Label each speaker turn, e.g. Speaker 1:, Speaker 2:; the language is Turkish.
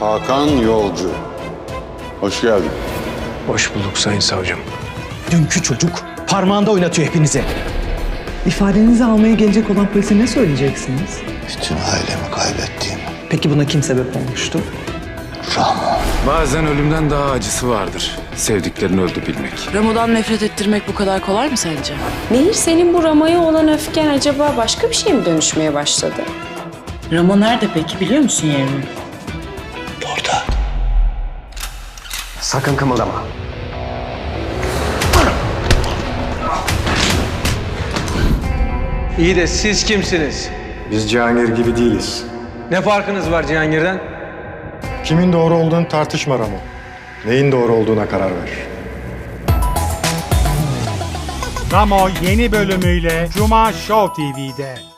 Speaker 1: Hakan Yolcu. Hoş geldin.
Speaker 2: Hoş bulduk sayın savcım.
Speaker 3: Dünkü çocuk parmağında oynatıyor hepinizi.
Speaker 4: İfadenizi almaya gelecek olan polise ne söyleyeceksiniz?
Speaker 5: Bütün ailemi kaybettiğim
Speaker 4: Peki buna kim sebep olmuştu?
Speaker 5: Rahman.
Speaker 6: Bazen ölümden daha acısı vardır. Sevdiklerini öldü bilmek.
Speaker 7: Ramo'dan nefret ettirmek bu kadar kolay mı sence?
Speaker 8: Nehir senin bu Rama'ya olan öfken acaba başka bir şey mi dönüşmeye başladı?
Speaker 7: Ramo nerede peki biliyor musun yerini?
Speaker 2: Sakın kımıldama.
Speaker 9: İyi de siz kimsiniz?
Speaker 10: Biz Cihangir gibi değiliz.
Speaker 9: Ne farkınız var Cihangir'den?
Speaker 10: Kimin doğru olduğunu tartışma Ramo. Neyin doğru olduğuna karar ver.
Speaker 11: Ramo yeni bölümüyle Cuma Show TV'de.